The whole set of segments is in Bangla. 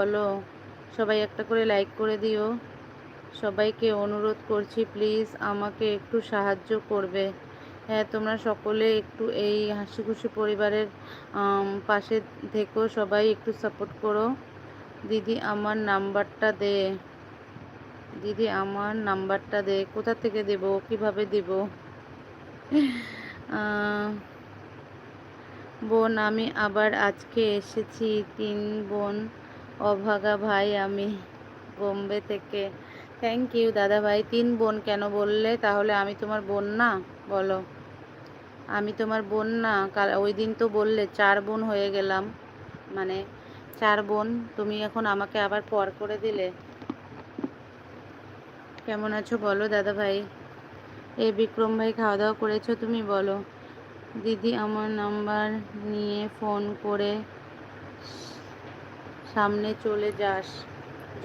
বলো, সবাই একটা করে লাইক করে দিও। সবাইকে অনুরোধ করছি প্লিজ আমাকে একটু সাহায্য করবে। হ্যাঁ তোমরা সকলে একটু এই হাসি খুশি পরিবারের পাশে থেকো, সবাই একটু সাপোর্ট করো। দিদি আমার নাম্বারটা দে। দিদি আমার নাম্বারটা দে। কোথা থেকে দেব? কীভাবে দেব? বোন, আমি আবার আজকে এসেছি, তিন বোন। অভাগা ভাই, আমি বোম্বে থেকে। থ্যাংক ইউ দাদা ভাই। তিন বোন কেন বললে? তাহলে আমি তোমার বোন না? বলো। আমি তোমার বোন না? ওই দিন তো বললে, চার বোন হয়ে গেলাম। মানে চার বোন, তুমি এখন আমাকে আবার পর করে দিলে। কেমন আছো বলো, দাদা ভাই? এ বিক্রম ভাই খাওয়া দাওয়া করেছ তুমি? বলো। দিদি আমার নাম্বার নিয়ে ফোন করে সামনে চলে যাস।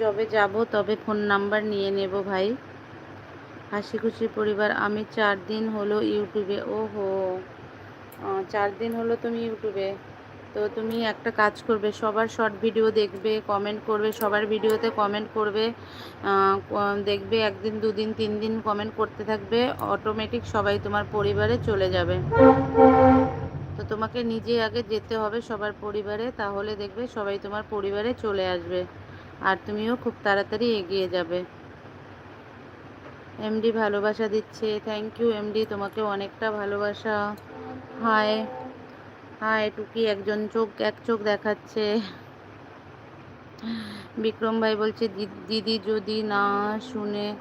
যবে যাব তবে ফোন নাম্বার নিয়ে নেব ভাই। হাসি খুশি পরিবার, আমি চার দিন হলো ইউটিউবে ও হো চার দিন হলো তুমি ইউটিউবে। তো তুমি একটা কাজ করবে, সবার শর্ট ভিডিও দেখবে কমেন্ট করবে, সবার ভিডিওতে কমেন্ট করবে দেখবে একদিন, দুদিন, তিন দিন কমেন্ট করতে থাকবে অটোমেটিক সবাই তোমার পরিবারে চলে যাবে। তোমাকে নিজে আগে যেতে হবে সবার পরিবারে, তাহলে দেখবে সবাই তোমার পরিবারে চলে আসবে আর তুমিও খুব তাড়াতাড়ি এগিয়ে যাবে। এমডি ভালোবাসা দিচ্ছে। থ্যাংক ইউ এমডি তোমাকে অনেকটা ভালোবাসা। হায় হায় টুকি একজন চোখ, এক চোখ দেখাচ্ছে। বিক্রম ভাই বলছে, "দি- দিদি যদি না শুনে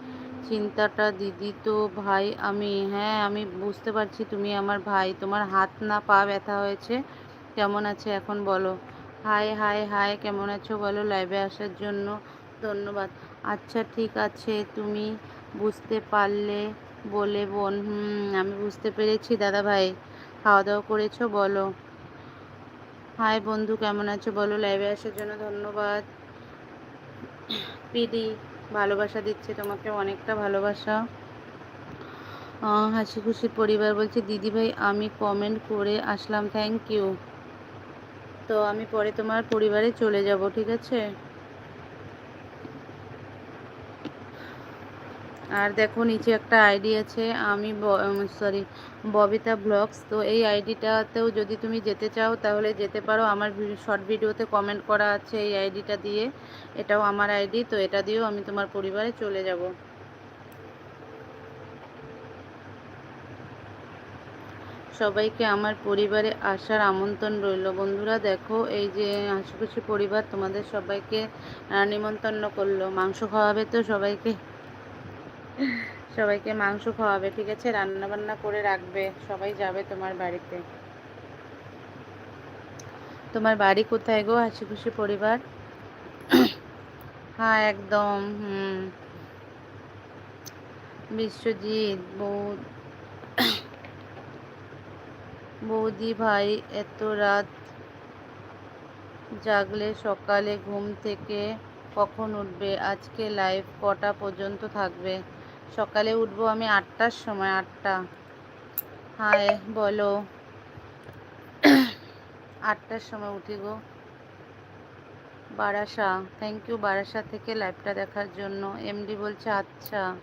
চিন্তাটা, দিদি তো ভাই, আমি হ্যাঁ আমি বুঝতে পারছি তুমি আমার ভাই, তোমার হাত না পা ব্যথা হয়েছে, কেমন আছে এখন বলো? হাই হাই হাই কেমন আছো বলো, লাইভে আসার জন্য ধন্যবাদ। আচ্ছা ঠিক আছে, তুমি বুঝতে পারলে বলে বোন, হুম, আমি বুঝতে পেরেছি, দাদা ভাই। খাওয়া দাওয়া করেছ বলো? হাই বন্ধু, কেমন আছো বলো, লাইভে আসার জন্য ধন্যবাদ। পিডি ভালোবাসা দিচ্ছে, তোমাকে অনেকটা ভালোবাসা। হাসি খুশি পরিবার বলছে, দিদি ভাই, আমি কমেন্ট করে আসলাম থ্যাংক ইউ তো আমি পরে তোমার পরিবারে চলে যাব, ঠিক আছে? আর দেখো নিচে একটা আইডি আছে, আমি সরি ববিতা ব্লগস। তো এই আইডিটাতেও যদি তুমি যেতে চাও, তাহলে যেতে পারো। আমার শর্ট ভিডিওতে কমেন্ট করা আছে এই আইডিটা দিয়ে। এটাও আমার আইডি, তো এটা দিয়েও আমি তোমার পরিবারে চলে যাব। সবাইকে আমার পরিবারে আসার আমন্ত্রণ রইল। বন্ধুরা, দেখো এই যে হাসিখুশি পরিবার তোমাদের সবাইকে নিমন্ত্রণ করল। মাংস খাওয়াবে তো সবাইকে। সবাইকে মাংস খাওয়াবে, ঠিক আছে? রান্না বান্না করে রাখবে, সবাই যাবে তোমার বাড়িতে। তোমার বাড়ি কোথায় গো হাসি খুশি পরিবার? হ্যাঁ একদম, হুম। বিশ্বজিৎ, বৌ, বৌদি ভাই, এত রাত জাগলে সকালে ঘুম থেকে কখন উঠবে? আজকে লাইভ কটা পর্যন্ত থাকবে? সকালে উঠবো আমি আটটার সময়, আটটা। হায়, বলো। আটটার সময় উঠি গো। বারাসা থ্যাংক ইউ বারাসা থেকে লাইভটা দেখার জন্য। এমডি বলছে আচ্ছা।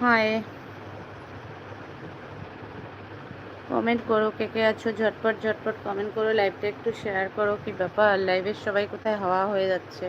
হাই কমেন্ট করো কে কে আছো, ঝটপট ঝটপট কমেন্ট করো লাইভটা একটু শেয়ার করো, কি ব্যাপার? লাইভের সবাই কোথায় হাওয়া হয়ে যাচ্ছে?